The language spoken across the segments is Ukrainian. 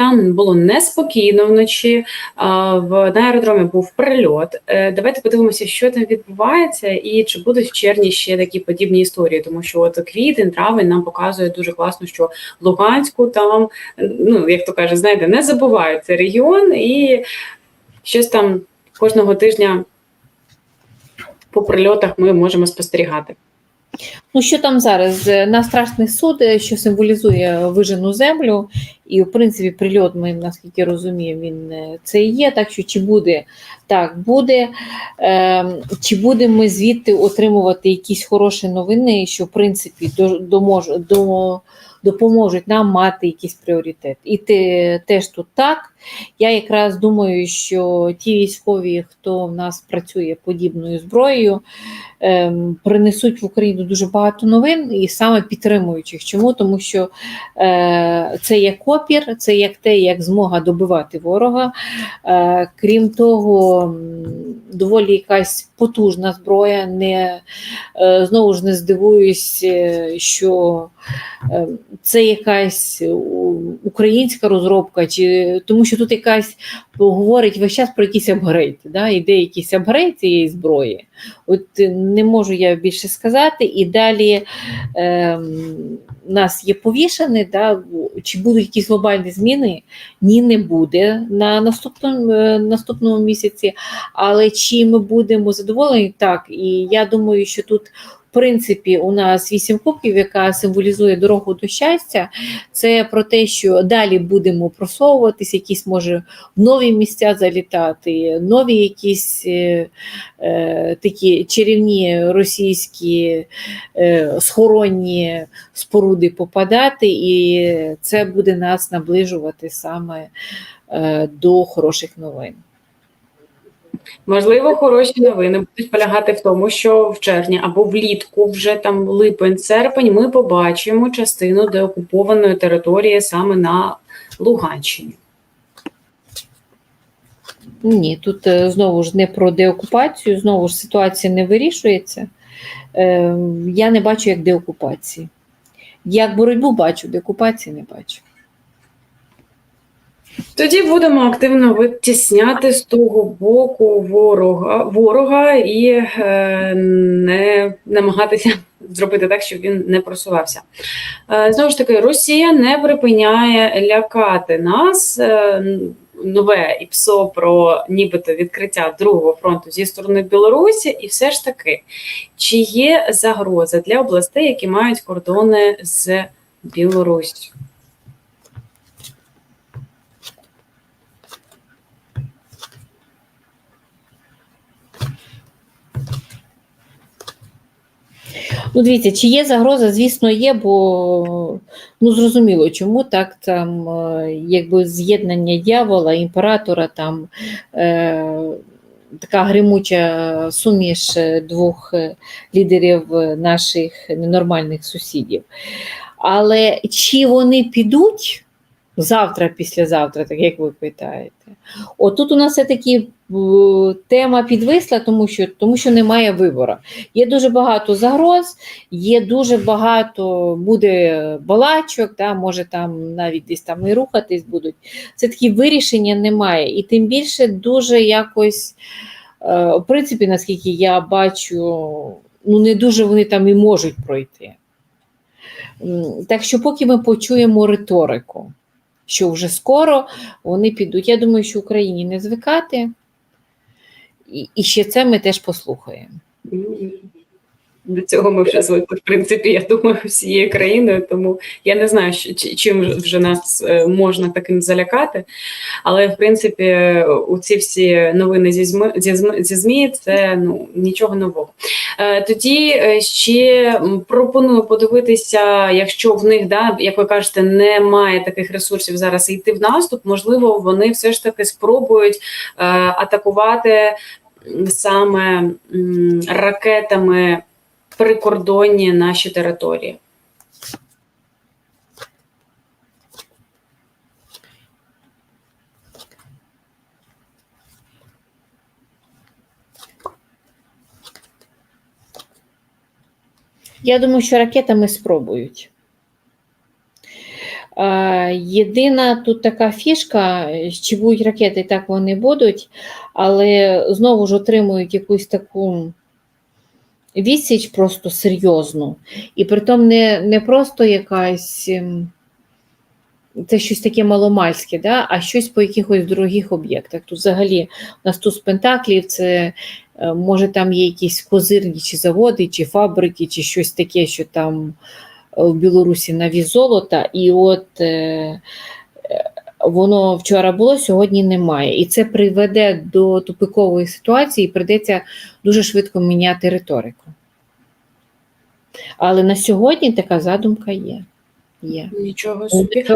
там було неспокійно вночі. В на аеродромі був прильот. Е, Давайте подивимося, що там відбувається, і чи будуть в червні ще такі подібні історії, тому що от квітень, травень нам показує дуже класно, що Луганську там, ну як то каже, знаєте, не забувають цей регіон, і щось там кожного тижня по прильотах ми можемо спостерігати. Ну, що там зараз? Е, На страшний суд, е, що символізує вижену землю, і, в принципі, прильот, ми, наскільки розуміємо, він е, це і є. Так що чи буде так, буде. Е, чи будемо ми звідти отримувати якісь хороші новини, що в принципі до, домож, до, допоможуть нам мати якийсь пріоритет. І те, теж тут так. Я якраз думаю, що ті військові, хто в нас працює подібною зброєю, принесуть в Україну дуже багато новин і саме підтримуючих. Чому? Тому що е, це як опір, це як те, як змога добивати ворога. Е, крім того, доволі якась потужна зброя. Не, е, знову ж не здивуюсь, що це якась українська розробка, чи тому що тут якась говорить весь час про якийсь апгрейд, да? іде якийсь апгрейд цієї зброї. От не можу я більше сказати. І далі е, нас є повішений, да? чи будуть якісь глобальні зміни? Ні, не буде на наступному, е, наступному місяці. Але чи ми будемо задоволені? Так. І я думаю, що тут. Принципі, у нас вісім кубків, яка символізує дорогу до щастя. Це про те, що далі будемо просовуватись, якісь може в нові місця залітати, нові якісь е, е, такі чарівні російські е, схоронні споруди попадати, і це буде нас наближувати саме е, до хороших новин. Можливо, хороші новини будуть полягати в тому, що в червні або влітку, вже там липень-серпень, ми побачимо частину деокупованої території саме на Луганщині. Ні, тут е, знову ж не про деокупацію, знову ж ситуація не вирішується. Е, Я не бачу як деокупації. Як боротьбу бачу, деокупації не бачу. Тоді будемо активно витісняти з того боку ворога ворога і е, не намагатися зробити так, щоб він не просувався. Е, знову ж таки, Росія не припиняє лякати нас. Е, Нове ІПСО про нібито відкриття другого фронту зі сторони Білорусі, і все ж таки, чи є загроза для областей, які мають кордони з Білоруссю? Ну, дивіться, чи є загроза, звісно, є, бо ну зрозуміло, чому так там е, якби з'єднання дьявола, імператора, там е, така гримуча суміш двох е, лідерів е, наших ненормальних сусідів. Але чи вони підуть завтра, післязавтра, так як ви питаєте? Отут у нас все-таки тема підвисла, тому що тому що немає вибору. Є дуже багато загроз, є дуже багато буде балачок, да, може там навіть десь там і рухатись будуть. Це такі вирішення немає. І тим більше дуже якось, е, в принципі, наскільки я бачу, ну не дуже вони там і можуть пройти. Так що, поки ми почуємо риторику, що вже скоро вони підуть. Я думаю, що Україні не звикати. І, і ще це ми теж послухаємо. До цього ми вже звикли, в принципі, я думаю, всією країною, тому я не знаю, чим вже нас е, можна таким залякати. Але, в принципі, у ці всі новини зі ЗМІ, зі ЗМІ, це ну, нічого нового. Е, тоді ще пропоную подивитися, якщо в них, да, як ви кажете, немає таких ресурсів зараз йти в наступ, можливо, вони все ж таки спробують е, атакувати саме м, ракетами прикордонні наші території. Я думаю, що ракетами спробують. Е, Єдина тут така фішка, чи будуть ракети, так вони будуть, але знову ж отримують якусь таку відсіч просто серйозну. І притом не, не просто якась. ем, Це щось таке маломальське, да? а щось по якихось дорогих об'єктах. Тут взагалі у нас тут з Пентаклів це е, може там є якісь козирні чи заводи, чи фабрики, чи щось таке, що там е, в Білорусі на віз золота. І от е, е, воно вчора було, сьогодні немає. І це приведе до тупикової ситуації, і прийдеться дуже швидко міняти риторику. Але на сьогодні така задумка є. Є. Нічого собі.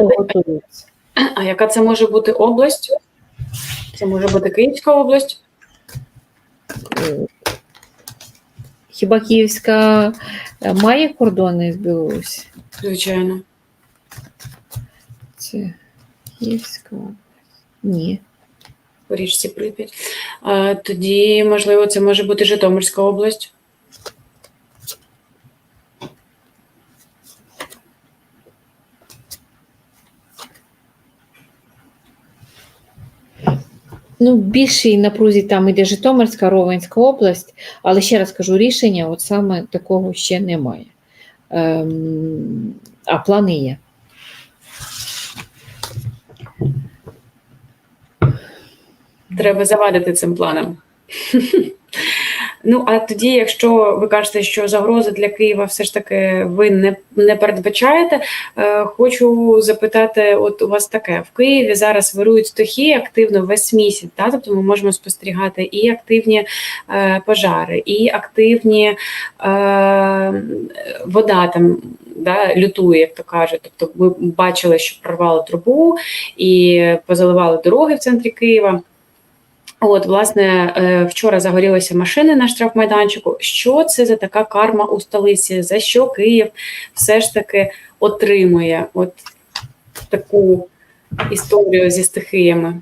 А яка це може бути область? Це може бути Київська область. Хіба Київська е, має кордони з Білорусі? Звичайно. Це Київська область. Ні. по річці Прип'ять. А, тоді, можливо, це може бути Житомирська область. Ну, більшій напрузі там іде Житомирська, Ровенська область, але ще раз кажу, рішення от саме такого ще немає. Ем, а плани є. Треба завадити цим планом. Ну, а тоді, якщо ви кажете, що загрози для Києва все ж таки ви не, не передбачаєте, е, хочу запитати: от у вас таке: в Києві зараз вирують стихії активно весь місяць, та? тобто ми можемо спостерігати і активні е, пожари, і активні е, вода там да, лютує, як то кажуть. Тобто, ми бачили, що прорвало трубу і позаливали дороги в центрі Києва. От, власне, е, вчора загорілися машини на штрафмайданчику. Що це за така карма у столиці? За що Київ все ж таки отримує от таку історію зі стихіями?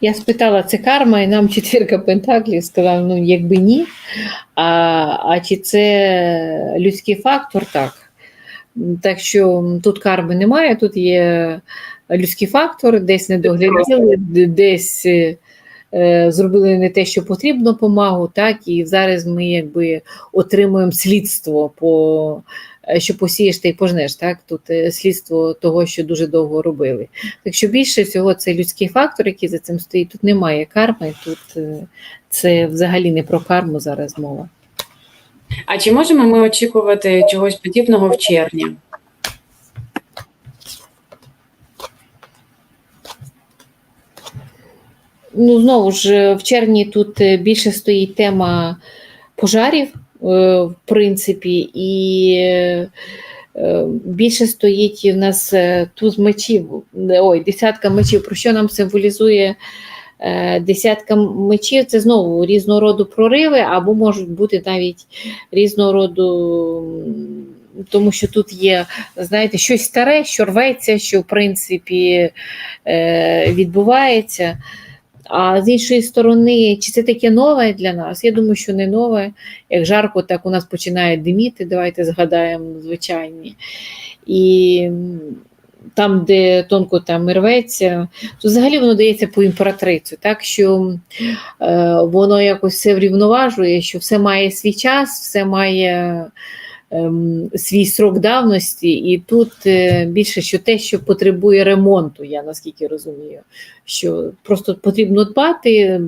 Я спитала, це карма, і нам четвірка пентаклів сказала, ну якби ні. А, а чи це людський фактор? Так. Так що тут карми немає, тут є людський фактор, десь не догляділи, десь е, е, зробили не те, що потрібно помагу, так, і зараз ми якби отримуємо слідство по. е, Що посієш, та й пожнеш, так? Тут е, слідство того, що дуже довго робили. Так що більше всього це людський фактор, який за цим стоїть. Тут немає карми, тут це взагалі не про карму зараз мова. А чи можемо ми очікувати чогось подібного в червні? Ну, знову ж, в червні тут е, більше стоїть тема пожарів, е, в принципі, і е, е, більше стоїть в нас е, туз мечів, е, ой, десятка мечів. Про що нам символізує е, десятка мечів? Це знову різного роду прориви, або можуть бути навіть різного роду. Тому що тут є, знаєте, щось старе, що рветься, що в принципі е, відбувається. А з іншої сторони, чи це таке нове для нас? Я думаю, що не нове. Як жарко, так у нас починає диміти. Давайте згадаємо звичайні. І там, де тонко там рветься, то взагалі воно дається по імператрицю, так що е, воно якось все врівноважує, що все має свій час, все має свій срок давності, і тут е, більше що те, що потребує ремонту, я наскільки розумію, що просто потрібно дбати,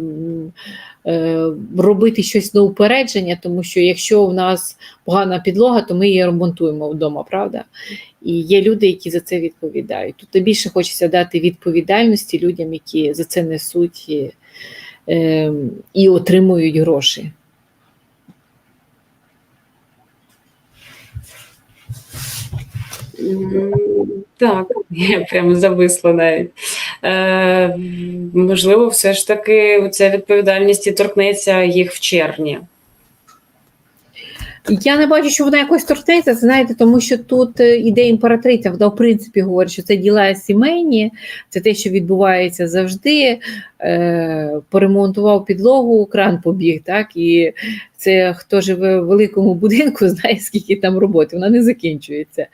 е, робити щось на упередження, тому що якщо в нас погана підлога, то ми її ремонтуємо вдома, правда? І є люди, які за це відповідають. Тут більше хочеться дати відповідальності людям, які за це несуть і, е, і отримують гроші. Так, я прямо зависла навіть. Е, можливо, все ж таки ця відповідальність і торкнеться їх в червні. Я не бачу, що вона якось торкнеться, знаєте, тому що тут е, іде імператриця, вона в принципі говорить, що це діла сімейні, це те, що відбувається завжди. Е, поремонтував підлогу, кран побіг, так, і це хто живе в великому будинку, знає, скільки там роботи, вона не закінчується.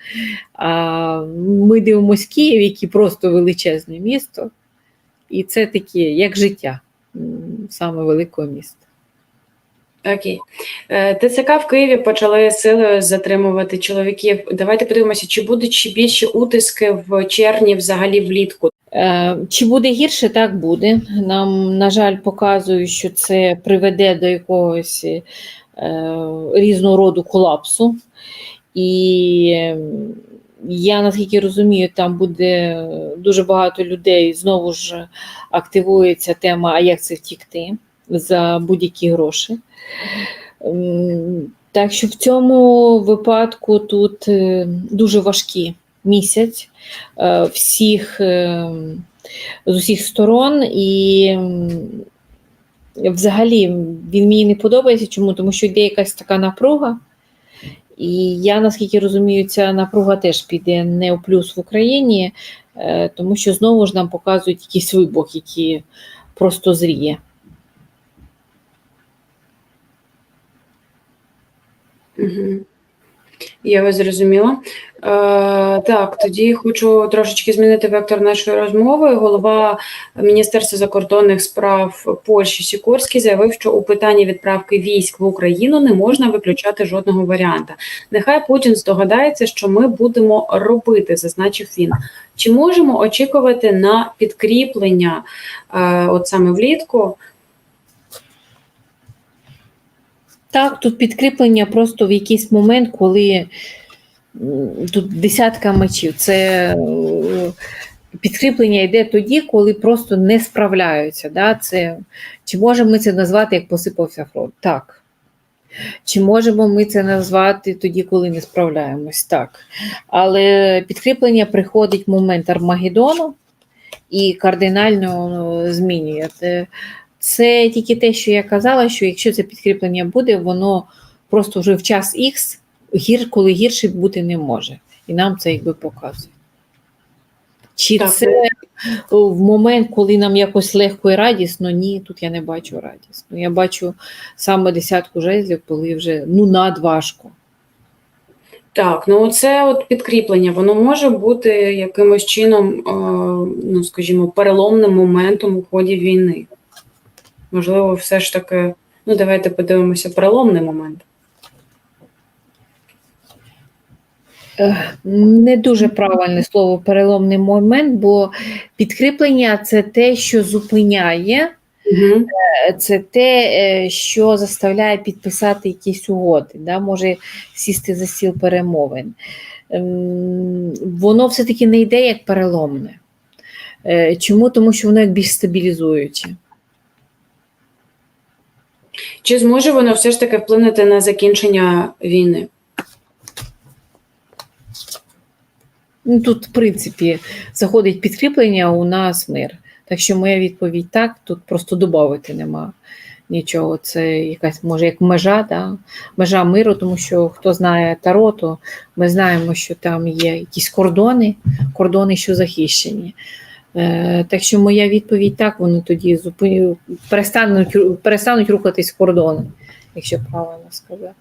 А ми дивимося Київ, який просто величезне місто, і це таке, як життя саме великого міста. Окей. Е, ТЦК в Києві почали силою затримувати чоловіків. Давайте подивимося, чи будуть ще більші утиски в червні взагалі влітку. Е, Чи буде гірше? Так буде. Нам, на жаль, показують, що це приведе до якогось е, різного роду колапсу. І я наскільки розумію, там буде дуже багато людей. Знову ж активується тема, а як це втікти за будь-які гроші. Так що в цьому випадку тут е, дуже важкі місяць е, всіх е, з усіх сторон, і взагалі він мені не подобається. Чому? Тому що йде якась така напруга. І я наскільки розумію, ця напруга теж піде не у плюс в Україні, тому що знову ж нам показують якийсь вибух, який просто зріє. Я вас зрозуміла. Е, так, тоді хочу трошечки змінити вектор нашої розмови. Голова Міністерства закордонних справ Польщі Сікорський заявив, що у питанні відправки військ в Україну не можна виключати жодного варіанта. Нехай Путін здогадається, що ми будемо робити, зазначив він. Чи можемо очікувати на підкріплення, е, от саме влітку, Так, тут підкріплення просто в якийсь момент, коли тут десятка мечів. Це е, підкріплення йде тоді, коли просто не справляються. Да? Це, чи можемо ми це назвати, як посипався фронт? Так. Чи можемо ми це назвати тоді, коли не справляємось? Так. Але підкріплення приходить в момент Армагеддону і кардинально е, змінює. Це- тільки те, що я казала, що якщо це підкріплення буде, воно просто вже в час Х, гір, коли гірше бути не може. І нам це якби показує. Чи Так. це в момент, коли нам якось легко і радісно? Ні, тут я не бачу радісно. Я бачу саме десятку жезлів, коли вже ну надважко. Так, ну це от підкріплення, воно може бути якимось чином, е, ну скажімо, переломним моментом у ході війни. Можливо, все ж таки, ну давайте подивимося, переломний момент. Не дуже правильне слово переломний момент, бо підкріплення це те, що зупиняє, Угу. це те, е, що заставляє підписати якісь угоди, да? може сісти за стіл перемовин. Ем, Воно все-таки не йде як переломне. Е, Чому? Тому що воно як більш стабілізуюче. Чи зможе воно все ж таки вплинути на закінчення війни? Ну, тут, в принципі, заходить підкріплення, у нас мир. Так що моя відповідь так, тут просто додати нема нічого. Це якась, може, як межа, да? межа миру, тому що хто знає Таро, то ми знаємо, що там є якісь кордони, кордони, що захищені. Е, так що моя відповідь так, вони тоді зупиню, перестануть, перестануть рухатись кордони, якщо правильно сказати.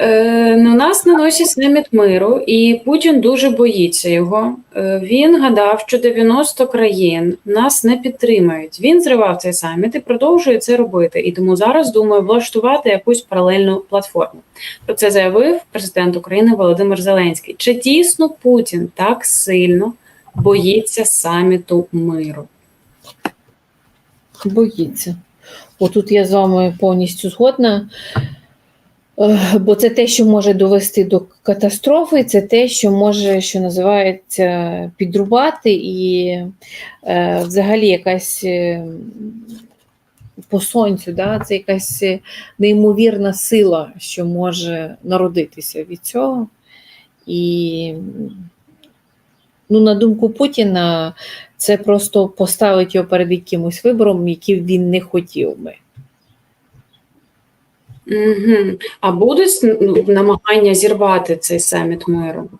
Е, на нас наносять саміт миру, і Путін дуже боїться його. Е, він гадав, що 90 країн нас не підтримають. Він зривав цей саміт і продовжує це робити. І тому зараз думає влаштувати якусь паралельну платформу. Про це заявив президент України Володимир Зеленський. Чи дійсно Путін так сильно боїться саміту миру? Боїться. Отут я з вами повністю згодна. Е, Бо це те, що може довести до катастрофи, це те, що може, що називається, підрубати, і е, взагалі якась е, по сонцю, да, це якась неймовірна сила, що може народитися від цього. І, ну, на думку Путіна, це просто поставить його перед якимось вибором, який він не хотів би. Угу. А будуть ну, намагання зірвати цей саміт миру?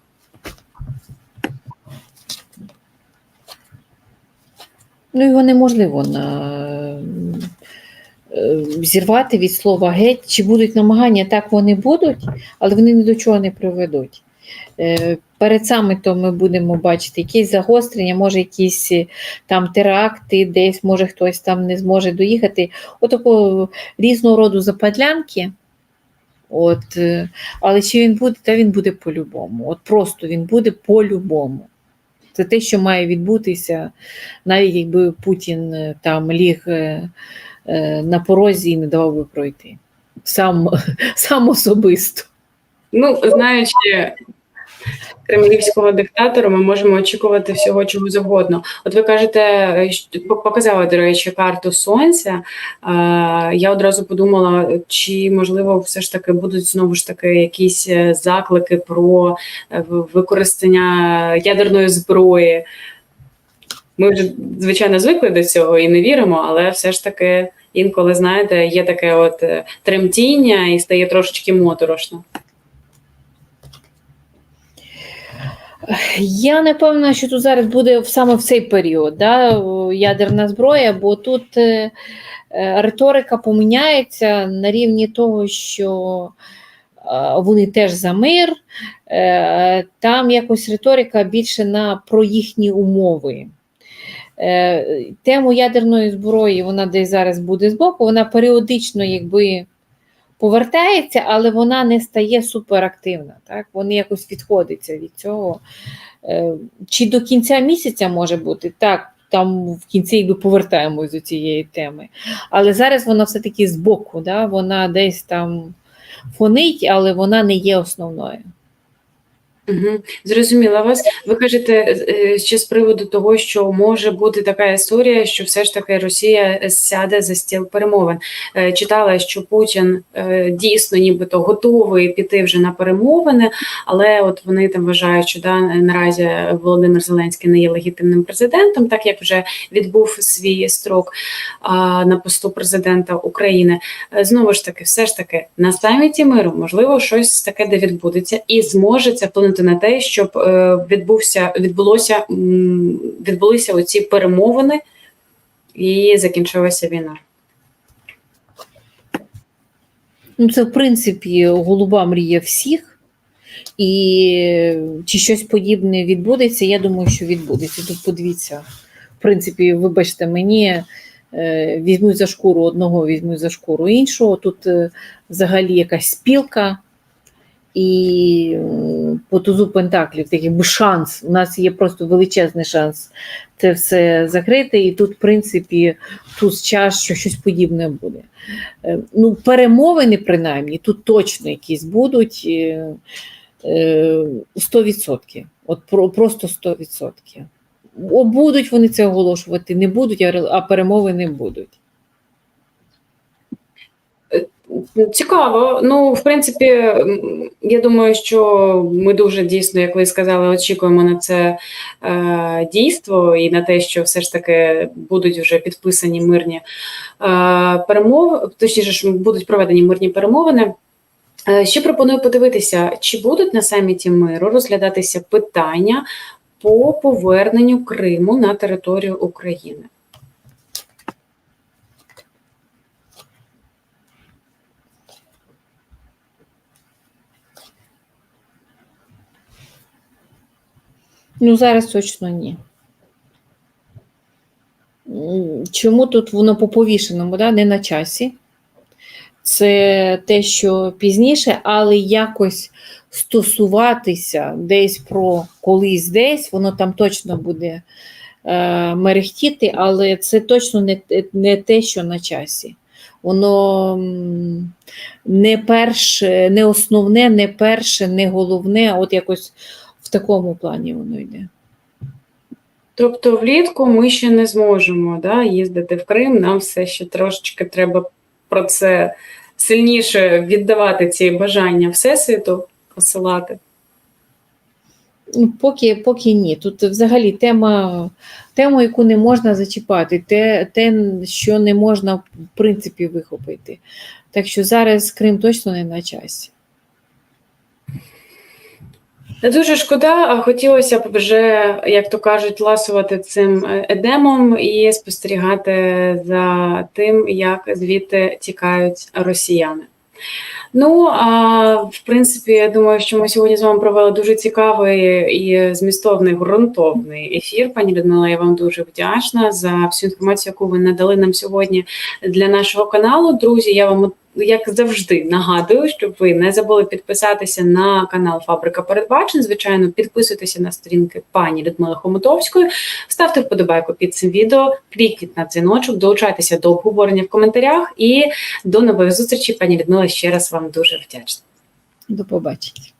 Ну, його неможливо на... е, зірвати від слова геть. Чи будуть намагання, так вони будуть, але вони ні до чого не приведуть. Перед самітом ми будемо бачити якісь загострення, може якісь е, там теракти, десь може хтось там не зможе доїхати. Отакого різного роду западлянки. От, е, але чи він буде, та він буде по-любому. От просто він буде по-любому. Це те, що має відбутися, навіть якби Путін е, там ліг на порозі і не давав би пройти. Сам, сам особисто. Ну, знаючи кремлівського диктатора, ми можемо очікувати всього чого завгодно. От ви кажете, е, показали, до речі, карту сонця. Е, Я одразу подумала, чи можливо все ж таки будуть знову ж таки якісь е, заклики про використання ядерної зброї. Ми вже звичайно звикли до цього і не віримо, але все ж таки інколи знаєте, є таке от тремтіння і стає трошечки моторошно. Я не певна, що тут зараз буде саме в цей період да, ядерна зброя, бо тут е, е, риторика поміняється на рівні того, що е, вони теж за мир. Там якось риторика більше на про їхні умови. Тему ядерної зброї вона десь зараз буде збоку, вона періодично якби повертається, але вона не стає суперактивна. Так? Вони якось відходяться від цього. Е, Чи до кінця місяця може бути? Так, там в кінці повертаємось до цієї теми. Але зараз вона все-таки збоку, да? вона десь там фонить, але вона не є основною. Угу. Зрозуміла вас. Ви кажете е, ще з приводу того, що може бути така історія, що все ж таки Росія сяде за стіл перемовин. Е, Читала, що Путін е, дійсно нібито готовий піти вже на перемовини, але от вони там вважають, що да, наразі Володимир Зеленський не є легітимним президентом, так як вже відбув свій строк на посту президента України. Знову ж таки, все ж таки на саміті миру можливо щось таке, де відбудеться, і зможе це вплинути на те, щоб е, відбувся відбулося відбулися оці перемовини і закінчилася війна. Ну, це, в принципі, голуба мрія всіх. І чи щось подібне відбудеться, я думаю, що відбудеться. Тут подивіться, в принципі, вибачте, мені е, візьмуть за шкуру одного, візьмуть за шкуру іншого. Тут е, взагалі якась спілка. І по тузу Пентаклів такий би шанс. У нас є просто величезний шанс це все закрити. І тут, в принципі, туз час, що щось подібне буде. Е, Ну, перемовини, принаймні, тут точно якісь будуть е, е, 100%. От про, просто 100%. О, будуть вони це оголошувати, не будуть, а перемовини будуть. Цікаво. Ну, в принципі, я думаю, що ми дуже дійсно, як ви сказали, очікуємо на це е, дійство і на те, що все ж таки будуть вже підписані мирні е, перемови, точніше, що будуть проведені мирні перемовини. Е, Ще пропоную подивитися, чи будуть на саміті миру розглядатися питання по поверненню Криму на територію України. Ну, зараз точно ні. Чому тут воно по повішеному, да? не на часі? Це те, що пізніше, але якось стосуватися десь про колись десь, воно там точно буде е, мерехтіти, але це точно не, не те, що на часі. Воно не перше, не основне, не перше, не головне, от якось в такому плані воно йде. Тобто влітку ми ще не зможемо да, їздити в Крим. Нам все ще трошечки треба про це сильніше віддавати ці бажання Всесвіту, посилати. Ну, поки, поки ні. Тут взагалі тема, тему, яку не можна зачіпати, те, те, що не можна в принципі вихопити. Так що зараз Крим точно не на часі. Дуже шкода, а хотілося б вже, як то кажуть, ласувати цим е, едемом і спостерігати за тим, як звідти тікають росіяни. Ну а в принципі, я думаю, що ми сьогодні з вами провели дуже цікавий і змістовний ґрунтовний ефір. Пані Людмила, я вам дуже вдячна за всю інформацію, яку ви надали нам сьогодні для нашого каналу. Друзі, я вам як завжди нагадую, щоб ви не забули підписатися на канал Фабрика Передбачень. Звичайно, підписуйтеся на сторінки пані Людмили Хомутовської, ставте вподобайку під цим відео, клікніть на дзвіночок, долучайтеся до обговорення в коментарях і до нової зустрічі, Пані Людмила, ще раз вам дуже вдячна. До побачення.